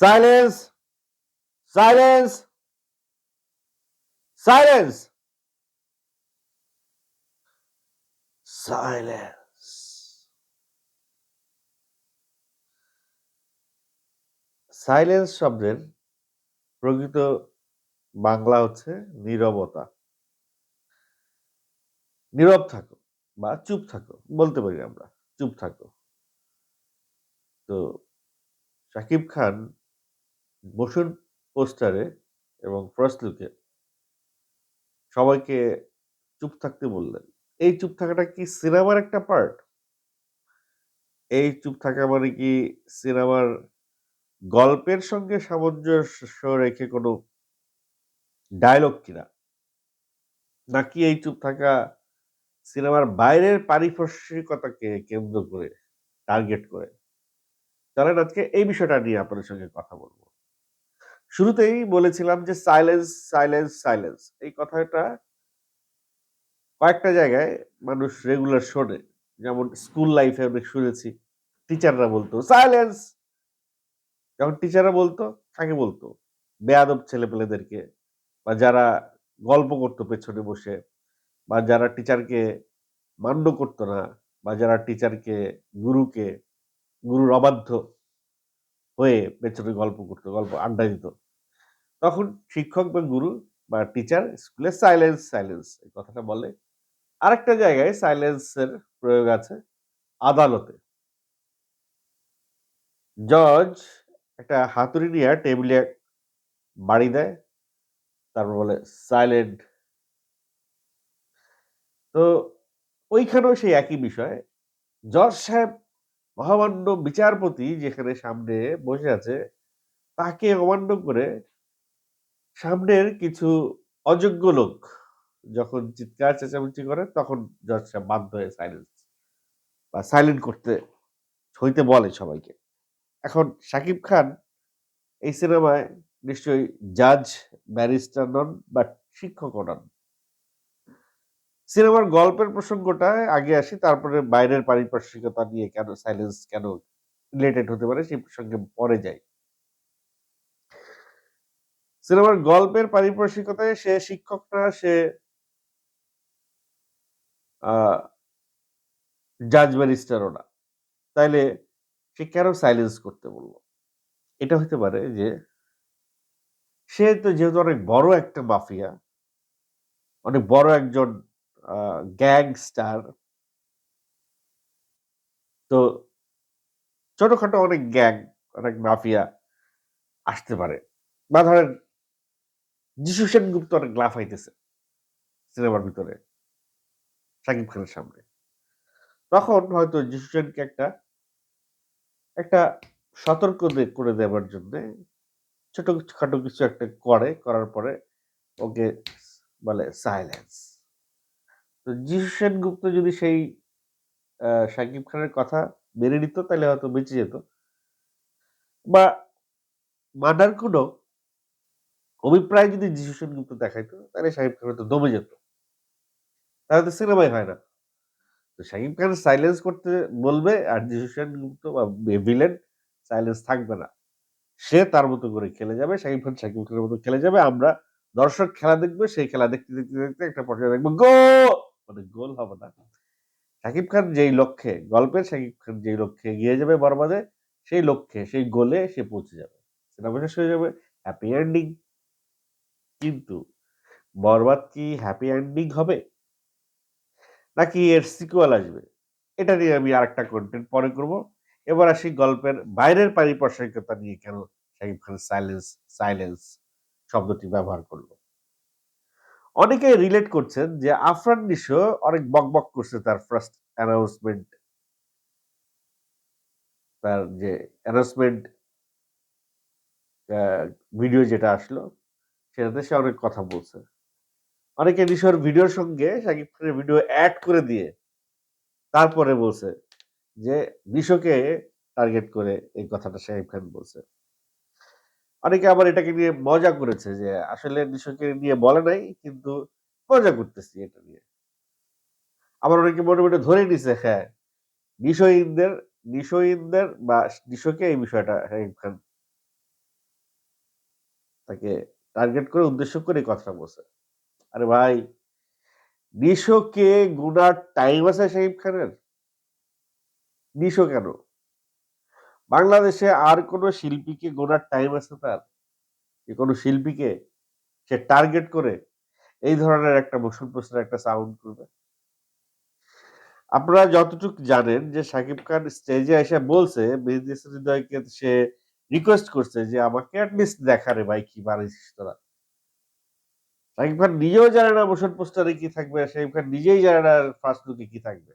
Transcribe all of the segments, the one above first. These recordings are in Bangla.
Silence silence silence silence silence শব্দের প্রকৃত বাংলা হচ্ছে নীরবতা। নীরব থাকো বা চুপ থাকো, বলতে পারি আমরা, চুপ থাকো। তো শাকিব খান মোশন পোস্টারে এবং ফার্স্ট লুকে সবাইকে চুপ থাকতে বললেন। এই চুপ থাকাটা কি সিনেমার একটা পার্ট এই চুপ থাকা মানে কি সিনেমার গল্পের সঙ্গে সামঞ্জস্য রেখে কোনো ডায়লগ কিনা? নাকি এই চুপ থাকা সিনেমার বাইরের পারিপার্শ্বিকতাকে কেন্দ্র করে টার্গেট করে? চলেন আজকে এই বিষয়টা নিয়ে আপনাদের সঙ্গে কথা বলব। শুরুতেই বলেছিলাম যে সাইলেন্স সাইলেন্স সাইলেন্স এই কথাটা কয়েকটা জায়গায় মানুষ রেগুলার শোনে। যেমন স্কুল লাইফে অনেক শুনেছি টিচাররা বলতো সাইলেন্স যখন টিচাররা বলতো কাকে বলতো, বেয়াদব ছেলেপেলেদেরকে বা যারা গল্প করতো পেছনে বসে বা যারা টিচারকে মান্য করতো না বা যারা টিচারকে গুরুকে, গুরুর অবাধ্য হয়ে পেছনে গল্প করতো, গল্প আড্ডা দিত। তখন শিক্ষক বা গুরু বা টিচার স্কুলে সাইলেন্স সাইলেন্স এই কথাটা বলে। আরেকটা জায়গায় সাইলেন্সের প্রয়োগ আছে আদালতে। জজ একটা হাতুড়ি নিয়ে টেবিলে বাড়ি দেয়, তারপর বলে সাইলেন্ট তো ওইখানেও সেই একই বিষয়। জজ সাহেব মহামান্য বিচারপতি যেখানে সামনে বসে আছে, তাকে অমান্য করে সামনের কিছু অযোগ্য লোক যখন চিৎকার, চেঁচামেচি করে, তখন জজ সাহেব বাধ্য হয়ে সাইলেন্স বা সাইলেন্ট করতে, হইতে বলে সবাইকে। এখন শাকিব খান এই সিনেমায় নিশ্চয়ই জাজ ব্যারিস্টার নন বা শিক্ষকও নন। সিনেমার গল্পের প্রসঙ্গটা আগে আসি, তারপরে বাইরের পারিপার্শ্বিকতা নিয়ে কেন সাইলেন্স কেন রিলেটেড হতে পারে সেই প্রসঙ্গে পরে যাই। সিনেমার গল্পের পারিপার্শ্বিকতায় সে শিক্ষক না সে জাজ ব্যারিস্টারও না। তাইলে সে কেন সাইলেন্স করতে বলল? এটা হতে পারে যে, সে তো যেহেতু অনেক বড় একটা মাফিয়া, অনেক বড় একজন গ্যাংস্টার তো ছোটখাটো অনেক গ্যাং অনেক মাফিয়া আসতে পারে। বা ধরেন যিশু সেনগুপ্ত অনেক লাফাইতেছে সিনেমার ভিতরে, শাকিব খানের সামনে। তখন হয়তো যিশু সেনকে একটা একটা সতর্ক করে দেওয়ার জন্য ছোট খাটো কিছু একটা করে, করার পরে ওকে বলে সাইলেন্স তো যিশু সেনগুপ্ত যদি সেই শাকিব খানের কথা মেনে নিত, তাহলে হয়তো বেঁচে যেত। বা মানার কোনো অভিপ্রায় যদি যিশু সেনগুপ্ত দেখাইতো, তাহলে শাকিব খান হয়তো দমে যেত। তাহলে তো সিনেমাই হয় না। তো শাকিব খান সাইলেন্স করতে বলবে আর যিশু সেনগুপ্ত বা ভিলেন সাইলেন্স থাকবে না। সে তার মতো করে খেলে যাবে শাকিব খান শাকিব খানের মতো খেলে যাবে। আমরা দর্শক খেলা দেখবে, সেই খেলা দেখতে দেখতে দেখতে একটা পর্যায়ে দেখব গো মানে গোল হবে না। শাকিব খান যেই লক্ষ্যে, গল্পের শাকিব খান যেই লক্ষ্যে এগিয়ে যাবে বরবাদে, সেই লক্ষ্যে, সেই গোলে সে পৌঁছে যাবে। সিনেমা শেষ হয়ে যাবে হ্যাপি এন্ডিং কিন্তু বরবাদ কি হ্যাপি এন্ডিং হবে? নাকি এর সিকুয়াল আসবে? এটা নিয়ে আমি আরেকটা কন্টেন্ট পরে করব। এবার আসি গল্পের বাইরের পারিপার্শ্বিকতা নিয়ে কেন শাকিব খান সাইলেন্স সাইলেন্স শব্দটি ব্যবহার করল। অনেকে রিলেট করছেন যে আফরান নিশো অনেক বকবক করছে তার ফার্স্ট অ্যানাউন্সমেন্ট তার যে অ্যানাউন্সমেন্ট ভিডিও যেটা আসলো। সেটাতে সে অনেক কথা বলছে। অনেকে নিশোর ভিডিওর সঙ্গে শাকিব খানের ভিডিও অ্যাড করে দিয়ে তারপরে বলছে যে নিশোকে টার্গেট করে এই কথাটা শাকিব খান বলছে। অনেকে আবার এটাকে নিয়ে মজা করেছে যে আসলে নিশোকে নিয়ে বলে নাই, কিন্তু মজা করতেছি এটা নিয়ে। আবার অনেকে মনে ধরে নিছে হ্যাঁ নিশোইনদের নিশোইনদের বা নিশোকে এই বিষয়টা শাকিব খান তাকে টার্গেট করে, উদ্দেশ্য করে কথাটা বলছে। আরে ভাই নিশোকে গুনার টাইম আছে শাহিব খানের? নিশো কেন? বাংলাদেশে আর কোন শিল্পীকে গোনার টাইম আছে তার? কোন শিল্পীকে সে টার্গেট করে এই ধরনের একটা মোশন পোস্টার একটা সাউন্ড করবে। আপনারা যতটুকু জানেন যে সাকিব খান স্টেজে এসে বলছে বিজনেস হৃদয়কে সে রিকোয়েস্ট করছে যে আমাকে অ্যাটলিস্ট দেখা রে ভাই কি বানিয়েছিস তোরা সাকিব খান নিজেও জানে না মোশন পোস্টারে কি থাকবে সাকিব খান নিজেই জানে না ফার্স্ট লুকে কি থাকবে।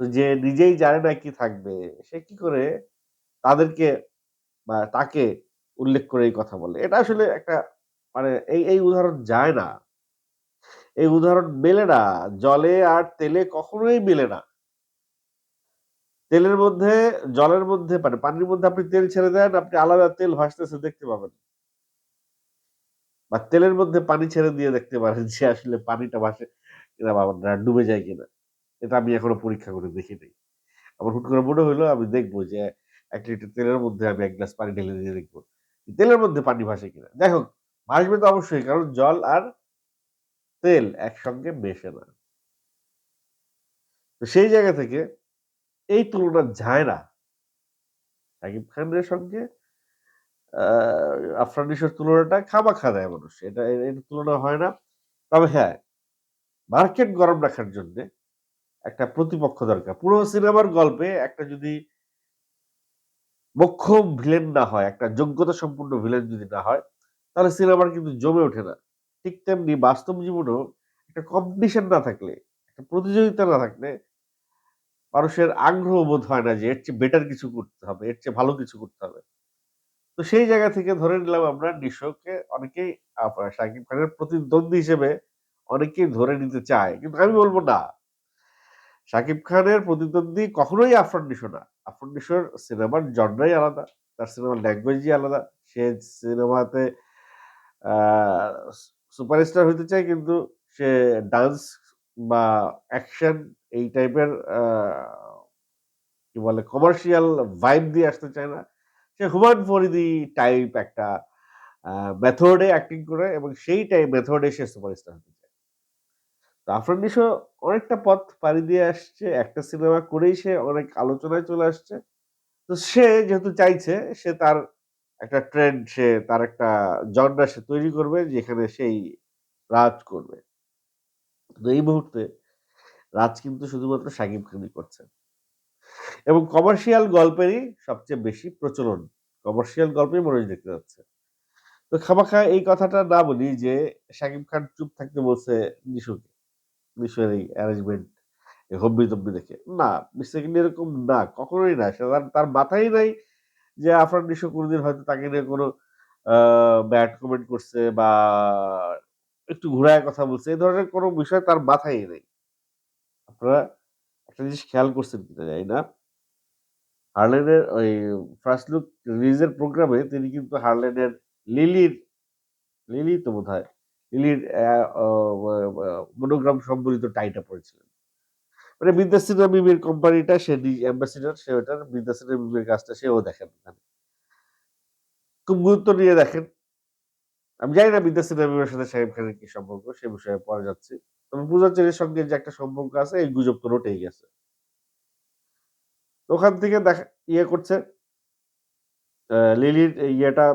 তো যে নিজেই জানে না কি থাকবে, সে কি করে তাদেরকে বা তাকে উল্লেখ করে এই কথা বলে। এটা আসলে একটা মানে এই এই উদাহরণ যায় না। এই উদাহরণ মেলে না। জলে আর তেলে কখনোই মেলে না। তেলের মধ্যে, জলের মধ্যে মানে পানির মধ্যে আপনি তেল ছেড়ে দেন, আপনি আলাদা তেল ভাসতেছে দেখতে পাবেন। বা তেলের মধ্যে পানি ছেড়ে দিয়ে দেখতে পারেন যে আসলে পানিটা ভাসে কিনা বা ডুবে যায় কিনা। এটা আমি এখনও পরীক্ষা করে দেখি নাই। আমার হুট করে মনে হইল, আমি দেখব যে এক লিটার তেলের মধ্যে আমি এক গ্লাস পানি ঢেলে দিয়ে দেখব তেলের মধ্যে পানি ভাসে কিনা। যাই হোক, ভাসবে তো অবশ্যই, কারণ জল আর তেল একসঙ্গে মেশে না। তো সেই জায়গা থেকে এই তুলনা যায় না। সাকিব খানের সঙ্গে আফরানিসের তুলনাটা খামাখা দেয় মানুষ। এটা, এর তুলনা হয় না। তবে হ্যাঁ মার্কেট গরম রাখার জন্য একটা প্রতিপক্ষ দরকার। পুরো সিনেমার গল্পে একটা যদি মক্ষম ভিলেন না হয়, একটা যোগ্যতা সম্পূর্ণ ভিলেন যদি না হয়, তাহলে সিনেমার কিন্তু জমে ওঠে না। ঠিক তেমনি বাস্তব জীবনেও একটা কম্পিটিশন না থাকলে, একটা প্রতিযোগিতা না থাকলে মানুষের আগ্রহ বোধ হয় না যে এর চেয়ে বেটার কিছু করতে হবে, এর চেয়ে ভালো কিছু করতে হবে। তো সেই জায়গা থেকে ধরে নিলাম আমরা নিশোকে অনেকেই শাকিব খানের প্রতিদ্বন্দ্বী হিসেবে অনেকেই ধরে নিতে চায়। কিন্তু আমি বলব না। শাকিব খানের প্রতিদ্বন্দ্বী কখনোই আফরান নিশো না। আফরান নিশোর সিনেমার জনরাই আলাদা, তার সিনেমার ল্যাঙ্গুয়েজই আলাদা। সে সিনেমাতে সুপারস্টার হইতে চায়, কিন্তু সে ডান্স বা অ্যাকশন এই টাইপের কি বলে কমার্শিয়াল ভাইব দিয়ে আসতে চায় না। সে হুমান ফরিদি টাইপ একটা মেথডে অ্যাক্টিং করে এবং সেই টাইপ মেথডে সে সুপারস্টার হতে চায়। তো আফরান নিশো অনেকটা পথ পাড়ি দিয়ে আসছে, একটা সিনেমা করেই সে অনেক আলোচনায় চলে আসছে। তো সে যেহেতু চাইছে, সে তার একটা ট্রেন্ড সে তার একটা জন্ডা সে তৈরি করবে যেখানে সেই রাজ করবে। তো এই মুহূর্তে রাজ কিন্তু শুধুমাত্র সাকিব খানই করছে এবং কমার্শিয়াল গল্পেরই সবচেয়ে বেশি প্রচলন। কমার্শিয়াল গল্পেই মনোজ দেখতে যাচ্ছে। তো খামাখা এই কথাটা না বলি যে সাকিব খান চুপ থাকতে বলছে নিশুকে নিশুয়ের এই অ্যারেঞ্জমেন্ট হব্বি তব্বি দেখে। না মিস্টেকলি এরকম না, কখনোই না। সে তার মাথায় নাই যে আফরান, নিশো কোনোদিন হয়তো তাকে নিয়ে কোনো ব্যাড কমেন্ট করছে বা একটু ঘুরায় কথা বলছে। এই ধরনের কোনো বিষয় তার মাথায় নেই। আপনারা একটা জিনিস খেয়াল করছেন কিনা যাই না। হার্লেনের ওই ফার্স্ট লুক রিলিজের প্রোগ্রামে তিনি কিন্তু হার্লেনের লিলির, লিলি তো বোধ হয় লিলির মনোগ্রাম সম্বলিত টাইটা পড়েছিলেন। মানে বিদ্যাসিনা বিবির কোম্পানিটা সে অ্যাম্বাসিডার সে ওটার বিদ্যাসিনা বিবির কাজটা সেও দেখেন খুব গুরুত্ব নিয়ে দেখেন। আমি জানি না বিদ্যাসিনা বিবির সাথে সাহেব খানের কি সম্পর্ক, সে বিষয়ে পরে যাচ্ছি। তবে পূজাচেরির সঙ্গে যে একটা সম্পর্ক আছে, এই গুজব তো রটেই গেছে। ওখান থেকে দেখা ইয়ে করছে লিলির ইয়েটা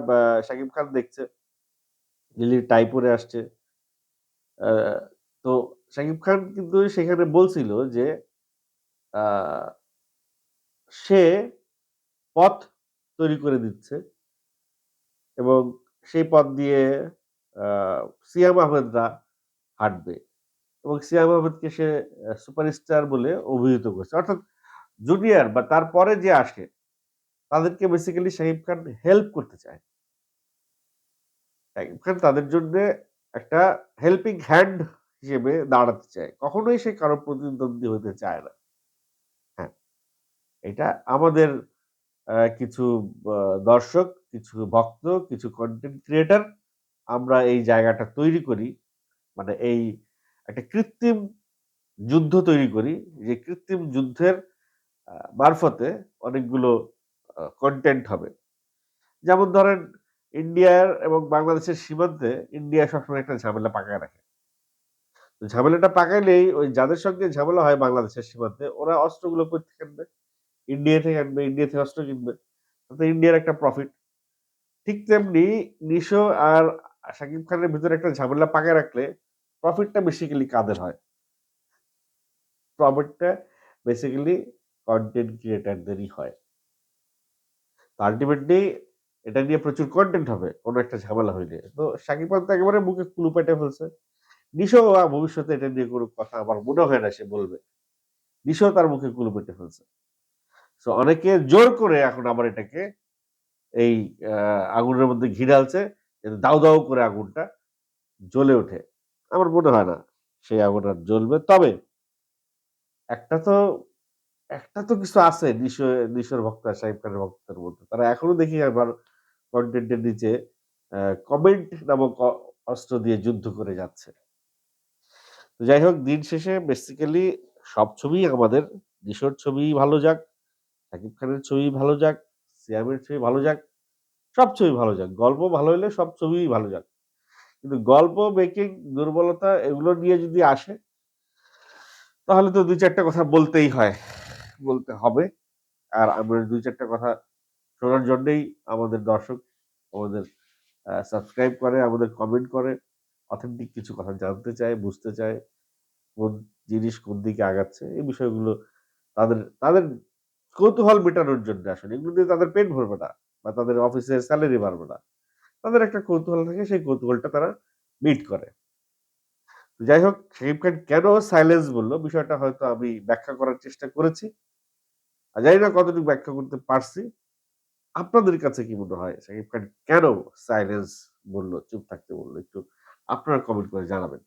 শাকিব খান দেখছে। লিলির টাই পরে আসছে। তো শাকিব খান কিন্তু সেখানে বলছিল যে সে পথ তৈরি করে দিচ্ছে এবং সেই পথ দিয়ে সিয়াম আহমেদরা হাঁটবে এবং সিয়াম আহমেদকে সে সুপারস্টার বলে অভিহিত করছে। অর্থাৎ জুনিয়র বা তারপরে যে আসে, তাদেরকে বেসিক্যালি শাহিব খান হেল্প করতে চায়। শাহিব খান তাদের জন্য একটা হেল্পিং হ্যান্ড হিসেবে দাঁড়াতে চায়। কখনোই সে কারও প্রতিদ্বন্দ্বী হতে চায় না। হ্যাঁ এটা আমাদের কিছু দর্শক, কিছু ভক্ত, কিছু কন্টেন্ট ক্রিয়েটার আমরা এই জায়গাটা তৈরি করি। মানে এই একটা কৃত্রিম যুদ্ধ তৈরি করি। যে কৃত্রিম যুদ্ধের মারফতে অনেকগুলো কন্টেন্ট হবে। যেমন ধরেন ইন্ডিয়ার এবং বাংলাদেশের সীমান্তে ইন্ডিয়া সবসময় একটা ঝামেলা পাকায় রাখে। ঝামেলাটা পাকাইলেই ওই যাদের সঙ্গে ঝামেলা হয় বাংলাদেশের সীমান্তে, ওরা অস্ত্রগুলো থেকে আনবে ইন্ডিয়া থেকে আনবে ইন্ডিয়া থেকে অস্ত্র কিনবে, তাতে ইন্ডিয়ার একটা প্রফিট ঠিক তেমনি নিশো আর শাকিব খানের ভিতরে একটা ঝামেলা পাকায় রাখলে প্রফিটটা বেসিক্যালি কাদের হয়? প্রফিটটা বেসিক্যালি কন্টেন্ট ক্রিয়েটারদেরই হয়। তো আলটিমেটলি এটা নিয়ে প্রচুর কন্টেন্ট হবে, কোনো একটা ঝামেলা হইলে তো শাকিব খান তো একেবারে মুখে কুলু পেটে ফেলছে। নিশো ভবিষ্যতে এটা নিয়ে কোনো কথা আমার মনে হয় না সে বলবে। নিশো তার মুখে কুলু পেটে ফেলছে। তো অনেকে জোর করে এখন আবার এটাকে এই আগুনের মধ্যে ঘি ঢালছে দাউ দাউ করে আগুনটা জ্বলে ওঠে। আমার মনে হয় না সেই আগুন আর জ্বলবে। তবে একটা তো একটা তো কিছু আছে নিশো, নিশোর ভক্ত শাহিব খানের ভক্তের মধ্যে। তারা এখনও দেখি আবার কন্টেন্টের নিচে কমেন্ট নামক অস্ত্র দিয়ে যুদ্ধ করে যাচ্ছে। যাই হোক, দিন শেষে বেসিক্যালি সব ছবি আমাদের, নিশোর ছবি ভালো যাক শাকিব খানের ছবি ভালো যাক সিয়ামের ছবি ভালো যাক, সব ছবি ভালো যাক। গল্প ভালো হলে সব ছবিই ভালো যাক। কিন্তু গল্প মেকিং দুর্বলতা এগুলো নিয়ে যদি আসে, তাহলে তো দুই চারটা কথা বলতেই হয়, বলতে হবে। আর আমরা দুই চারটা কথা শোনার জন্যেই আমাদের দর্শক, আমাদের সাবস্ক্রাইব করে, আমাদের কমেন্ট করে অথেন্টিক কিছু কথা জানতে চায়, বুঝতে চায়, কোন জিনিস কোন দিকে আগাচ্ছে, এই বিষয়গুলো তাদের তাদের কৌতূহল মেটানোর জন্য আসলে। এগুলো দিয়ে তাদের পেট ভরবে না বা তাদের অফিসের স্যালারি বাড়বে না। তাদের একটা কৌতূহল থাকে, সেই কৌতূহলটা তারা মিট করে। যাই হোক, শাকিব খান কেন সাইলেন্স বলল? বিষয়টা হয়তো আমি ব্যাখ্যা করার চেষ্টা করেছি। আর জানি না কতটুকু ব্যাখ্যা করতে পারছি। আপনাদের কাছে কি মনে হয়? শাকিব খান কেন সাইলেন্স বলল, চুপ থাকতে বলল? একটু আপনারা কমেন্ট করে জানাবেন।